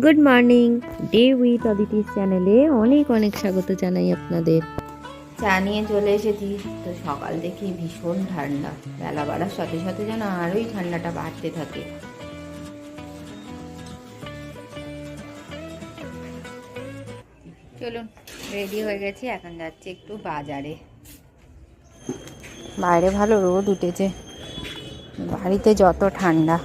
Good morning day with অদিতির চ্যানেলে অনেক অনেক স্বাগত জানাই আপনাদের। চা নিয়ে চলে এসেছি। তো সকাল দেখি ভীষণ ঠান্ডা। বেলা বাড়ার সাথে সাথে যেন আরোই ঠান্ডাটা বাড়তে থাকে। চলুন রেডি হয়ে গেছি, এখন যাচ্ছি একটু বাজারে। বাইরে ভালো রোদ উঠেছে। বাড়িতে যত ঠান্ডা।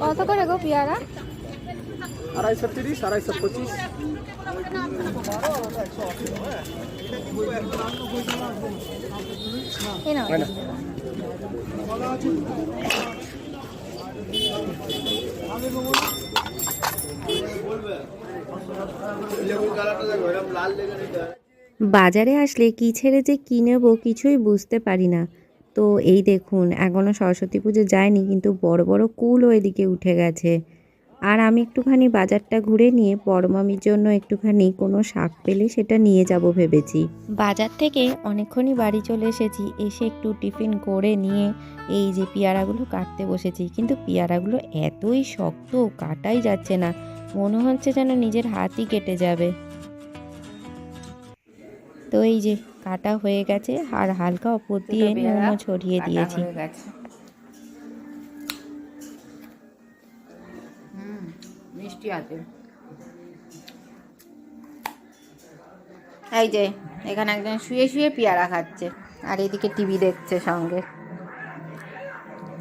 কত করে গো পেয়ারা? আড়াইশো তিরিশ আড়াইশো পঁচিশ। বাজারে আসলে কি ছেড়ে যে কী নেব কিছুই বুঝতে পারি না। তো এই দেখুন এখনও সরস্বতী পুজো যায়নি, কিন্তু বড় বড় কুলও এদিকে উঠে গেছে। আর আমি একটুখানি বাজারটা ঘুরে নিয়ে বড় মামির জন্য একটুখানি কোনো শাক পেলে সেটা নিয়ে যাব ভেবেছি। বাজার থেকে অনেকক্ষণই বাড়ি চলে এসেছি, এসে একটু টিফিন করে নিয়ে এই যে পেয়ারাগুলো কাটতে বসেছি, কিন্তু পেয়ারাগুলো এতই শক্ত কাটাই যাচ্ছে না, মনে হচ্ছে যেন নিজের হাতই কেটে যাবে। তো এই যে কাটা হয়ে গেছে আর হালকা ওপর দিয়ে নুনও ছড়িয়ে দিয়েছি। মিষ্টি আছে। এই যে এখানে একজন শুয়ে শুয়ে পেয়ারা খাচ্ছে আর এদিকে টিভি দেখছে সঙ্গে।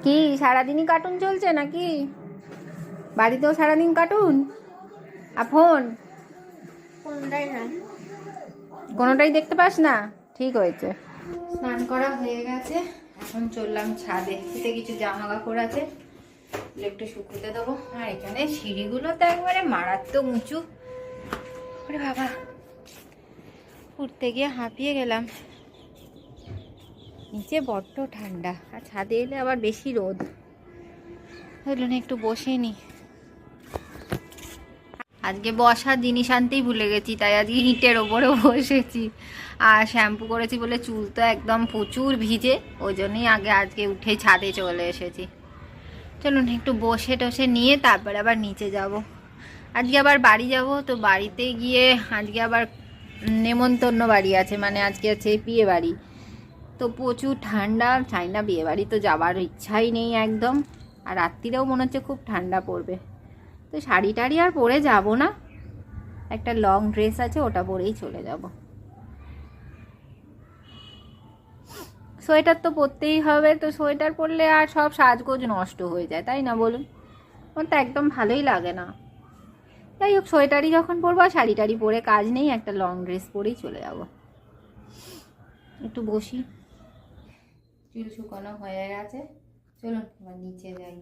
কি সারাদিনই কার্টুন চলছে নাকি? বাড়িতেও সারাদিন কার্টুন আর ফোন কোনোটাই দেখতে পাস না? ঠিক হয়েছে। স্নান করা হয়ে গেছে। এখন চললাম ছাদে। শীতে কিছু জামা কাপড় আছে একটু শুকোতে দেবো। আর এখানে সিঁড়িগুলো তো একবারে মারাত্মক উঁচু। ওরে বাবা। উঠতে গিয়ে হাঁপিয়ে গেলাম। নিচে বড্ড ঠান্ডা। আর ছাদে এলে আবার বেশি রোদ। ধরুন একটু বসে নি। আজকে বসার জিনিস আনতেই ভুলে গেছি, তাই আজকে হিটের ওপরে বসেছি। আর শ্যাম্পু করেছি বলে চুল তো একদম প্রচুর ভিজে, ওই জন্যই আগে আজকে উঠে ছাদে চলে এসেছি। চলুন, একটু বসে টসে নিয়ে তারপরে আবার নিচে যাব। আজকে আবার বাড়ি যাব, তো বাড়িতে গিয়ে আজকে আবার নেমন্তন্ন বাড়ি আছে মানে আজকে আছে বিয়ে বাড়ি। তো প্রচুর ঠান্ডা, চাই না বিয়ে বাড়ি তো যাবার ইচ্ছাই নেই একদম। আর রাত্রিরেও মনে হচ্ছে খুব ঠান্ডা পড়বে। তো শাড়ি টাড়ি আর পরে যাব না। একটা লং ড্রেস আছে, ওটা পরেই চলে যাব। সোয়েটার তো পরতেই হবে, তো সোয়েটার পরলে আর সব সাজগোজ নষ্ট হয়ে যায়, তাই না বলুন? আমার তো একদম ভালোই লাগে না। যাই হোক, সোয়েটারই যখন পরবো আর শাড়ি টাড়ি পরে কাজ নেই, একটা লং ড্রেস পরেই চলে যাব। একটু বসি। চুল শুকানো হয়ে গেছে। চলুন নিচে যাই।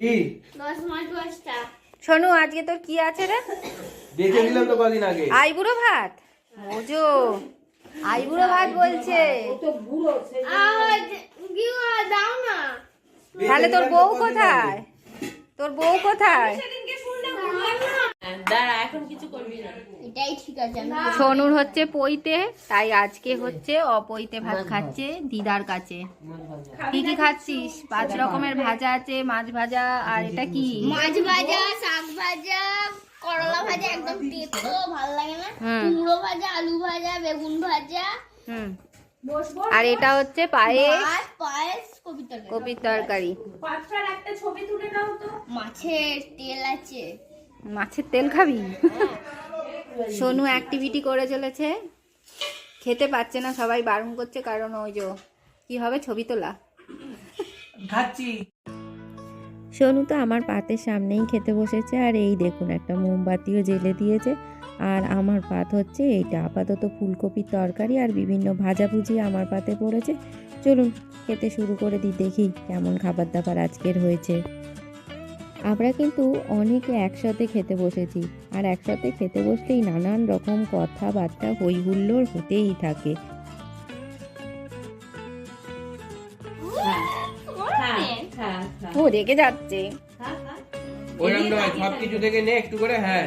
কি? শোনু আজকে তোর কি আছে রে? দেখে নিলাম তো কদিন আগে। আইবুড়ো ভাত? মোজো আইবুড়ো ভাত বলছে। তাহলে তোর বউ কোথায়? তোর বউ কোথায়? এটাই ঠিক আছে সোনুর হচ্ছে পইতে তাই আজকে হচ্ছে অপইতে ভাত খাচ্ছে দিদার কাছে। কি কি খাচ্ছিস? পাঁচ রকমের ভাজা আছে মাছ ভাজা আর এটা কি মাছ ভাজা শাক ভাজা করলা ভাজা একদম তেতো ভালো লাগে না? কুমড়ো ভাজা আলু ভাজা বেগুন ভাজা। হুম। আর এটা হচ্ছে পায়েস। পায়েস কপির তরকারি। মাছের তেল আছে। মাছের তেল খাবি? সোনু অ্যাক্টিভিটি করে চলেছে। খেতে পাচ্ছে না সবাই বারণ করছে কারণ ওই যে কি হবে ছবি তোলা। খাচ্ছি সোনু তো আমার পাতের সামনেই খেতে বসেছে আর এই দেখুন একটা মোমবাতিও জেলে দিয়েছে। আর আমার পাত হচ্ছে এইটা আপাতত ফুলকপির তরকারি আর বিভিন্ন ভাজাভুজি আমার পাতে পড়েছে। চলুন খেতে শুরু করে দিই দেখি কেমন খাবার দাবার আজকের হয়েছে। আমরা কিন্তু অনেকে একসাথে খেতে বসেছি আর একসাথে খেতে বসলেই নানান রকম কথাবার্তা হই হুল্লোড় হতেই থাকে। হ্যাঁ, ও রেগে যাচ্ছে। সব কিছু থেকে নে একটু করে হ্যাঁ।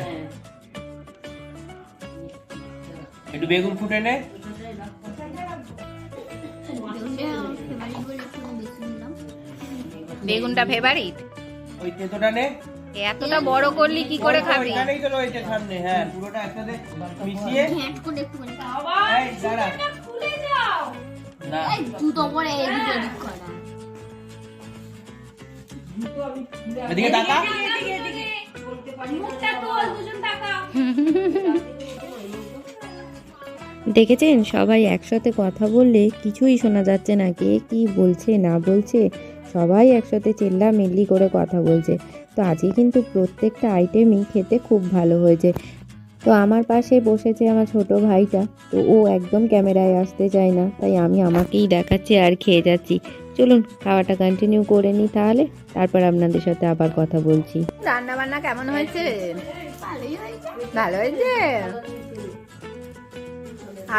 একটু বেগুন ফুটে নে। বেগুনটা ফেভারিট ওই তেতোটা নে। এতটা বড় করলি কি করে খাবি? তো রয়েছে সামনে হ্যাঁ পুরোটা একসাথে মিশিয়ে। এই, দাঁড়া। না। দুটো করে এদিক ওদিক করা। এদিকে দেখেছেন? সবাই একসাথে কথা বললে কিছুই শোনা যাচ্ছে না কে কি বলছে না বলছে। সবাই একসাথে চেল্লা মিল্লি করে কথা বলছে। তো আজকে কিন্তু প্রত্যেকটা আইটেমই খেতে খুব ভালো হয়েছে। তো আমার পাশে বসেছে আমার ছোট ভাইটা। তো ও একদম ক্যামেরায় আসতে চায় না, তাই আমি আমাকেই দেখাচ্ছি আর খেয়ে যাচ্ছি। চলুন, খাওয়াটা কন্টিনিউ করে নিই তাহলে। তারপর আপনাদের সাথে আবার কথা বলছি। রান্না বান্না কেমন হয়েছে? ভালো হয়েছে?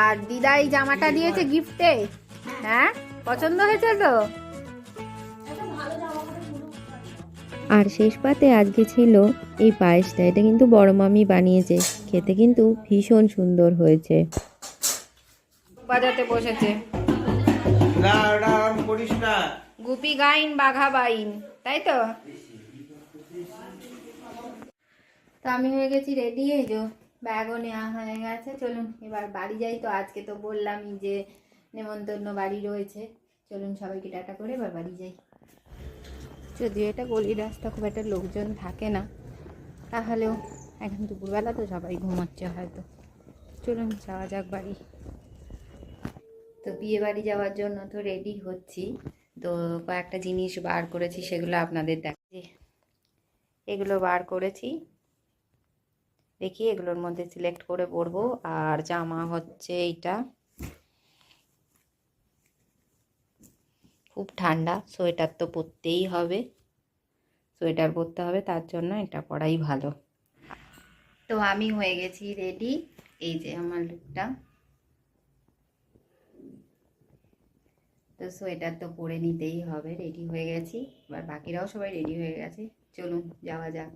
আর দিদা এই জামাটা দিয়েছে গিফটে হ্যাঁ? পছন্দ হয়েছে তো? আর শেষ পাতে আজকে ছিল এই পায়েসটা। এটা কিন্তু বড় মামি বানিয়েছে। খেতে কিন্তু ভীষণ সুন্দর হয়েছে। বাজাতে বসেছে। গুপি গাইন বাঘা বাইন তাই তো? তো আমি হয়ে গেছি রেডি এই যে ব্যাগও নেওয়া হয়ে গেছে। চলুন এবার বাড়ি যাই তো। আজকে তো বললামই যে নেমন্তন্ন বাড়ি রয়েছে। চলুন সবাইকে টাটা করে এবার বাড়ি যাই। যদিও এটা গলি রাস্তা, খুব একটা লোকজন থাকে না। তাহলেও এখন দুপুরবেলা তো সবাই ঘুমাচ্ছে হয়তো। চলুন, যাওয়া যাক বাড়ি। তো বিয়ে বাড়ি যাওয়ার জন্য তো রেডি হচ্ছি। তো কয়েকটা জিনিস বার করেছি, সেগুলো আপনাদের দেখাচ্ছি। এগুলো বার করেছি। দেখি এগুলোর মধ্যে সিলেক্ট করে পরবো। আর জামা হচ্ছে এইটা। খুব ঠান্ডা, সোয়েটার তো পরতেই হবে। সোয়েটার পরতে হবে, তার জন্য এটা পরাই ভালো। তো আমি হয়ে গেছি রেডি এই যে আমার লুকটা তো সোয়েটার তো পরে নিতেই হবে রেডি হয়ে গেছি। এবার বাকিরাও সবাই রেডি হয়ে গেছে। চলুন, যাওয়া যাক।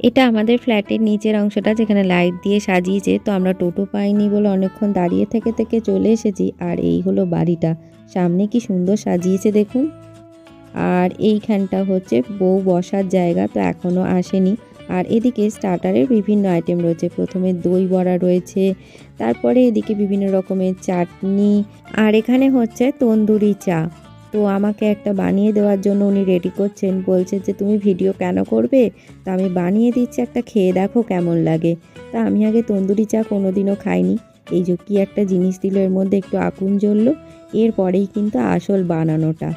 এটা আমাদের ফ্ল্যাটের নিচের অংশটা যেখানে লাইট দিয়ে সাজিয়েছে, তো আমরা টোটো পাইনি বলে অনেকক্ষণ দাঁড়িয়ে থেকে থেকে চলে এসেছি। আর এই হলো বাড়িটা। সামনে কি সুন্দর সাজিয়েছে দেখুন। আর এইখানটা হচ্ছে বউ বসার জায়গা, তো এখনও আসেনি। আর এদিকে স্টার্টারের বিভিন্ন আইটেম রয়েছে। প্রথমে দই বড়া রয়েছে, তারপরে এদিকে বিভিন্ন রকমের চাটনি, আর এখানে হচ্ছে তন্দুরি চা। তো আমাকে একটা বানিয়ে দেওয়ার জন্য উনি রেডি করছেন। বলছে যে, তুমি ভিডিও কেন করবে? তা আমি বানিয়ে দিচ্ছি একটা, খেয়ে দেখো কেমন লাগে। তা আমি আগে তন্দুরি চা কোনোদিনও খাইনি। এই যে কী একটা জিনিস দিল, এর মধ্যে একটু আকুন জ্বললো। এরপরেই কিন্তু আসল বানানোটা।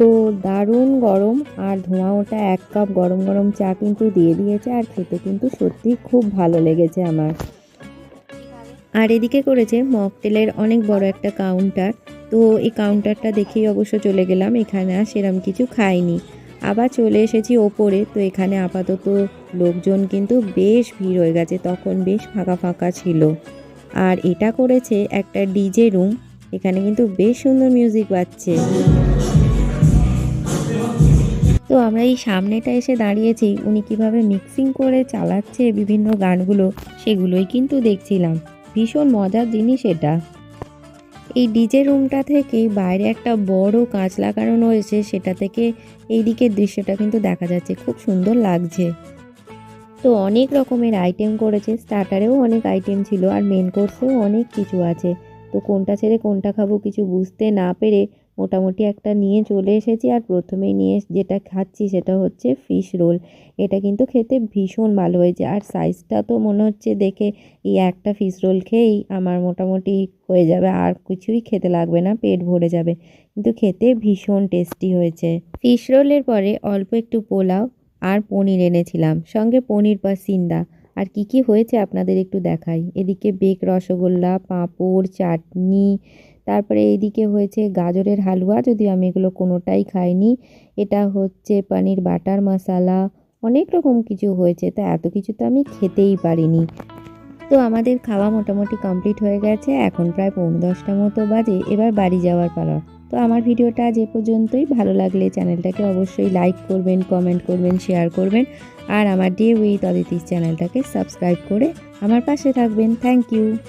তো দারুণ গরম আর ধোঁয়া ওটা এক কাপ গরম গরম চা কিন্তু দিয়ে দিয়েছে আর খেতে কিন্তু সত্যি খুব ভালো লেগেছে আমার। আর এদিকে করেছে মকটেলের অনেক বড় একটা কাউন্টার তো এই কাউন্টারটা দেখেই অবশ্য চলে গেলাম, এখানে আর সেরম কিছু খাইনি। আবার চলে এসেছি ওপরে, তো এখানে আপাতত লোকজন কিন্তু বেশ ভিড় হয়ে গেছে, তখন বেশ ফাঁকা ফাঁকা ছিল। আর এটা করেছে একটা ডিজে রুম এখানে কিন্তু বেশ সুন্দর মিউজিক বাজছে। তো আমরা এই সামনেটা এসে দাঁড়িয়েছি। উনি কীভাবে মিক্সিং করে চালাচ্ছে বিভিন্ন গানগুলো, সেগুলোই কিন্তু দেখছিলাম। ভীষণ মজার জিনিস এটা। এই ডিজে রুমটা থেকেই বাইরে একটা বড় কাঁচ লাগানো রয়েছে সেটা থেকে এই দিকের দৃশ্যটা কিন্তু দেখা যাচ্ছে। খুব সুন্দর লাগছে। তো অনেক রকমের আইটেম করেছে। স্টার্টারেও অনেক আইটেম ছিল আর মেন কোর্সেও অনেক কিছু আছে। তো কোনটা ছেড়ে কোনটা খাব কিছু বুঝতে না পেরে মোটামুটি একটা নিয়ে চলে এসেছি। আর প্রথমেই নিয়ে যেটা খাচ্ছি সেটা হচ্ছে ফিশ রোল এটা কিন্তু খেতে ভীষণ ভালো হয়েছে। আর সাইজটা তো মনে হচ্ছে দেখে এই একটা ফিশ রোল খেয়েই আমার মোটামুটি হয়ে যাবে। আর কিছুই খেতে লাগবে না, পেট ভরে যাবে। কিন্তু খেতে ভীষণ টেস্টি হয়েছে। ফিশ রোলের পরে অল্প একটু পোলাও আর পনির এনেছিলাম। সঙ্গে পনির পাসিন্দা। আর কি কি হয়েছে আপনাদের একটু দেখাই। এদিকে বেক রসগোল্লা, পাঁপড়, চাটনি তারপরে এইদিকে হয়েছে গাজরের হালুয়া, যদিও আমি এগুলো কোনোটাই খাইনি। এটা হচ্ছে পনির বাটার মশালা, অনেক রকম কিছু হয়েছে, তো এত কিছু তো আমি খেতেই পারিনি। তো আমাদের খাওয়া মোটামুটি কমপ্লিট হয়ে গেছে, এখন প্রায় পৌনে দশটা মতো বাজে, এবার বাড়ি যাওয়ার পালা। তো আমার ভিডিওটা আজ এ পর্যন্তই, ভালো লাগলে চ্যানেলটাকে অবশ্যই লাইক করবেন, কমেন্ট করবেন, শেয়ার করবেন, আর আমার ডে উইথ অদিতিস চ্যানেলটাকে সাবস্ক্রাইব করে আমার পাশে থাকবেন। Thank you.